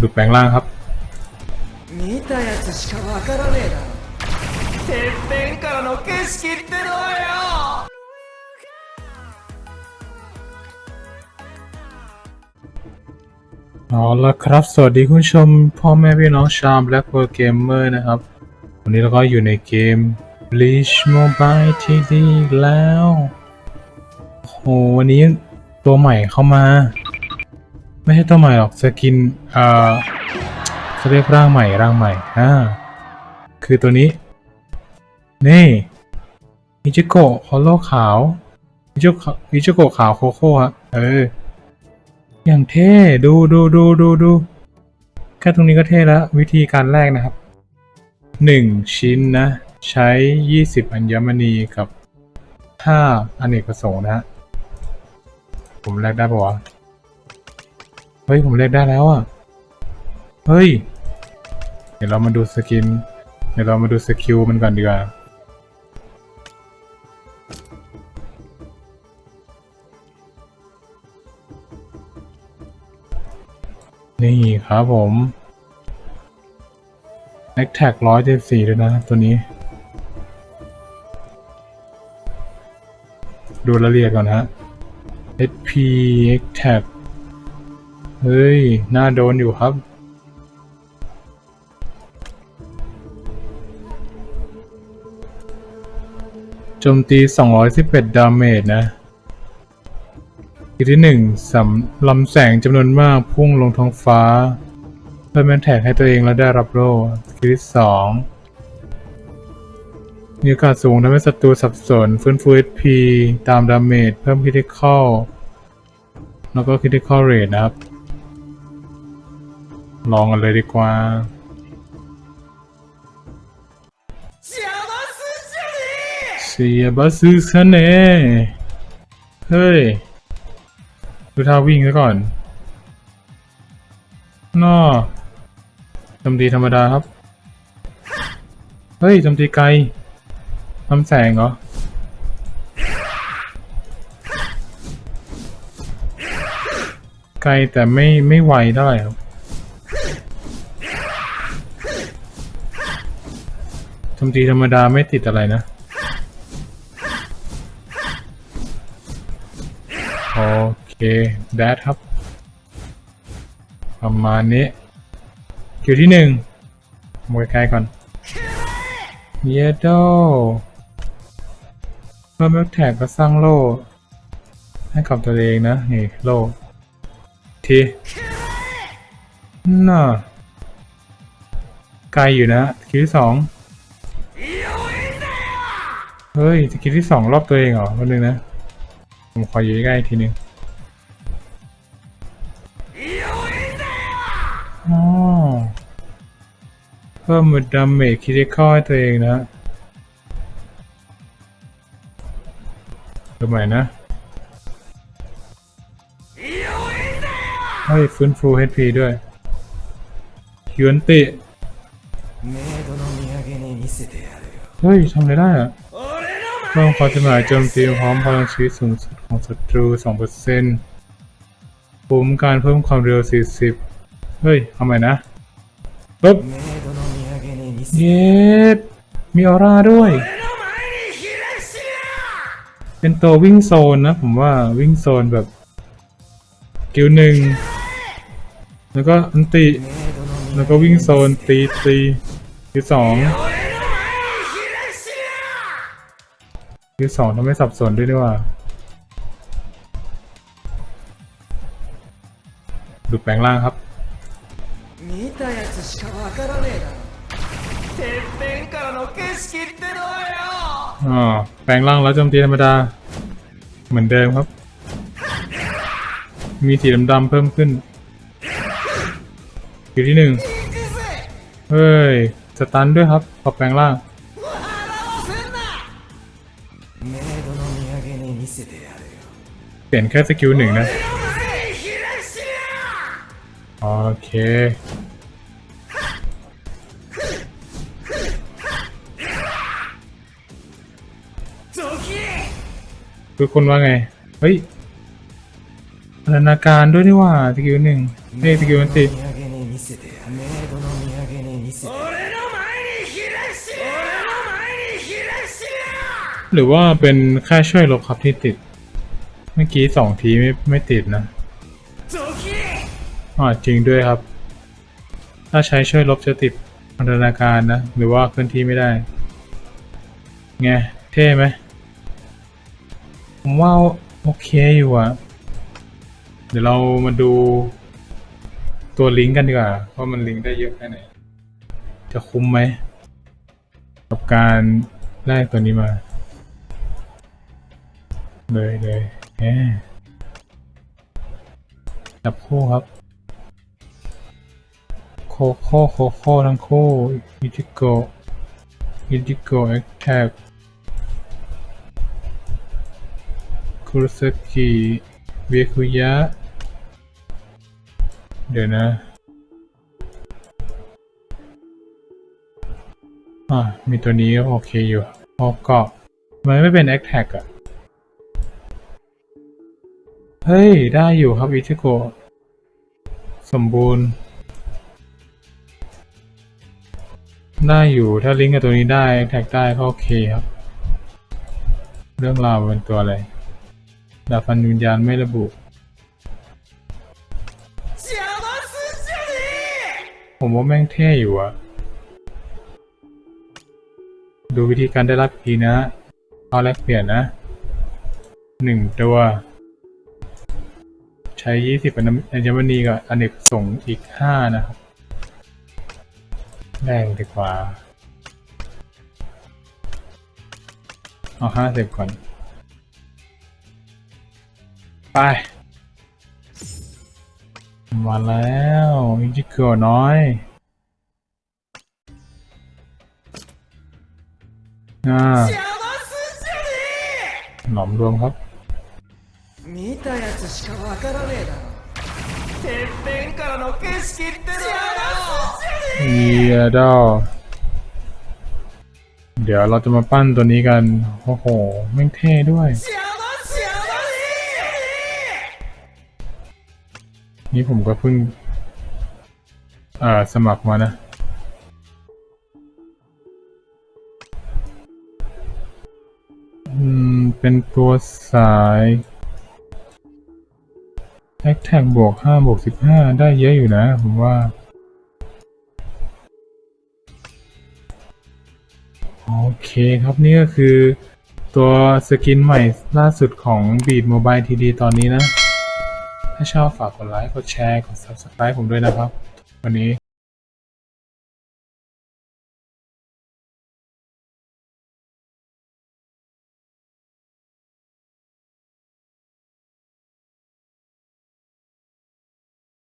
ดูแปลงร่างครับ 見たやつしかわからねえだろてっぺんからの景色ってのはよ เอาละครับ สวัสดีคุณผู้ชม พ่อแม่พี่น้องชาว Blackbird Gamer นะครับ วันนี้เราก็อยู่ในเกม Bleach Mobile TD อีกแล้วโอ้โหวันนี้ตัวใหม่เข้ามา ไม่ใช่ตัวใหม่หรอกสกินเอ่อเขาเรียกร่างใหม่ร่างใหม่อ่าคือตัวนี้ นี่มิจิโกะฮอลโลขาวมิจิโกะมิจิโกะขาวโคโค่ฮะเออ อย่างเท่ดูดูดูดูดูแค่ตรงนี้ก็เท่แล้ว วิธีการแรกนะครับหนึ่งชิ้นนะ ใช้ยี่สิบอัญมณีกับห้าอเนกประสงค์นะฮะผมแลกได้ปะวะ เฮ้ย ผมแลกได้แล้วอะ เฮ้ย เดี๋ยวเรามาดูสกิน เดี๋ยวเรามาดูสกิลมันก่อนดีกว่านี่ครับผมแอคแท็กร้อยเจ็ดสี่ด้วยนะตัวนี้ ดูรายละเอียดก่อนฮะ HP X Tag เฮ้ย น่าโดนอยู่ครับ โจมตี 211 ดาเมจนะทีที่หนึ่งสำลำแสงจำนวนมากพุ่งลงท้องฟ้า เพื่อแมนแท็กให้ตัวเองและได้รับโล่ทีที่สองมีโอกาสสูงทำให้ศัตรูสับสน ฟื้นฟู HP ตามดาเมจเพิ่มคิติคอลแล้วก็คิติคอลเรทนะครับ ลองกันเลยดีกว่าเสียบัสซึสเน่เฮ้ย ดูท่าวิ่งซะก่อนนอจำดีธรรมดาครับ เฮ้ยจำดีไกลทำแสงเหรอไกลแต่ไม่ไม่ไวเท่าไหร่ครับ โจมตีธรรมดาไม่ติดอะไรนะ โอเค แดดครับ ประมาณนี้ คิวที่หนึ่งมวยใกล้ก่อน เยโดเมื่อแม็กแท็กก็สร้างโล่ ให้กับตัวเองนะ นี่โล่ ทีน่าไกลอยู่นะ คิวที่สอง เฮ้ยจะคิดที่สองรอบตัวเองเหรอวันนึงนะ ผมขออยู่ใกล้ทีนึงเพิ่มมดามเมจคิดิคอให้ตัวเองนะทำหม่นะ เฮ้ย ฟื้นฟู HP ด้วยฮิวนติเฮ้ยทำอะไรได้อะ ต้องขอจำหน่ายโจมตีพร้อมพลังชีวิตสูงสุดของศัตรู 2%ปุ่มการเพิ่มความเร็ว 40 เฮ้ยทำไมนะปุ๊บเย็ดมีออร่าด้วย เป็นตัววิ่งโซนนะ ผมว่าวิ่งโซนแบบกิวหนึ่ง แล้วก็อันติ แล้วก็วิ่งโซนตีตีกิวสอง ที่สองทำให้สับสนด้วยด้วยว่า ดูแปลงร่างครับ 見たやつしかわからねえだろてっぺんからの景色ってのはよ อ๋อแปลงร่างแล้วโจมตีธรรมดา เหมือนเดิมครับ มีสีดำๆเพิ่มขึ้นอยู่ที่หนึ่ง 行くぜ เฮ้ย สตันด้วยครับพอแปลงร่าง เปลี่ยนแค่สกิลหนึ่งนะ โอเคคือคนว่าไง เฮ้ยพัฒนาการด้วยนี่ว่าสกิลหนึ่งเฮ้ยสกิลมันติด หรือว่าเป็นแค่ช่วยลบครับที่ติด เมื่อกี้สองทีไม่ไม่ติดนะドキอ๋อจริงด้วยครับ ถ้าใช้ช่วยลบจะติดพันธนาการนะ หรือว่าเคลื่อนที่ไม่ได้ ไง เท่ไหมผมว่าโอเคอยู่อะเดี๋ยวเรามาดูตัวลิงก์กันดีกว่าว่ามันลิงก์ได้เยอะแค่ไหน จะคุ้มไหม กับการแลกตัวนี้มา เลยเลยแหมจับคู่ครับ โคโค่โคโค่ทั้งคู่อิจิโกอิจิโกแอคแท็กคุรุสกิเวคุยะ เดี๋ยวนะอ่ามีตัวนี้ก็โอเคอยู่พอเกาะมันไม่เป็นแอคแท็กอะ เฮ้ย ได้อยู่ครับอิชิโกะสมบูรณ์ ได้อยู่ถ้าลิงก์กับตัวนี้ได้แท็กได้ก็โอเคครับ เรื่องราวเป็นตัวอะไรดาฟันวิญญาณไม่ระบุผมว่าแม่งเท่อยู่อะดูวิธีการได้รับทีนะเอาแลกเปลี่ยนนะหนึ่งตัว ใช้ยี่สิบอัญมณีกับอเนกส่งอีกห้านะครับ แรงดีกว่า เอาห้าสิบก่อน ไป มาแล้วอินจิเกียน้อยอ่าหนอมรวมครับ 見たやつしかわからねえだろてっぺんからの景色ってのは邪魔すんじゃね เยียดอเดี๋ยวเราจะมาปั้นตัวนี้กัน โอ้โหแม่งเท่ด้วย え邪魔邪魔ねえ นี่ผมก็เพิ่ง เอ่อ สมัครมานะ อืม เป็นตัวสาย แท็กแท็กบวกห้าบวกสิบห้าได้เยอะอยู่นะผมว่า โอเคครับนี่ก็คือ ตัวสกินใหม่ล่าสุดของ Beat Mobile TD ตอนนี้นะ ถ้าชอบฝากกดไลค์ กดแชร์ กด Subscribe ผมด้วยนะครับ วันนี้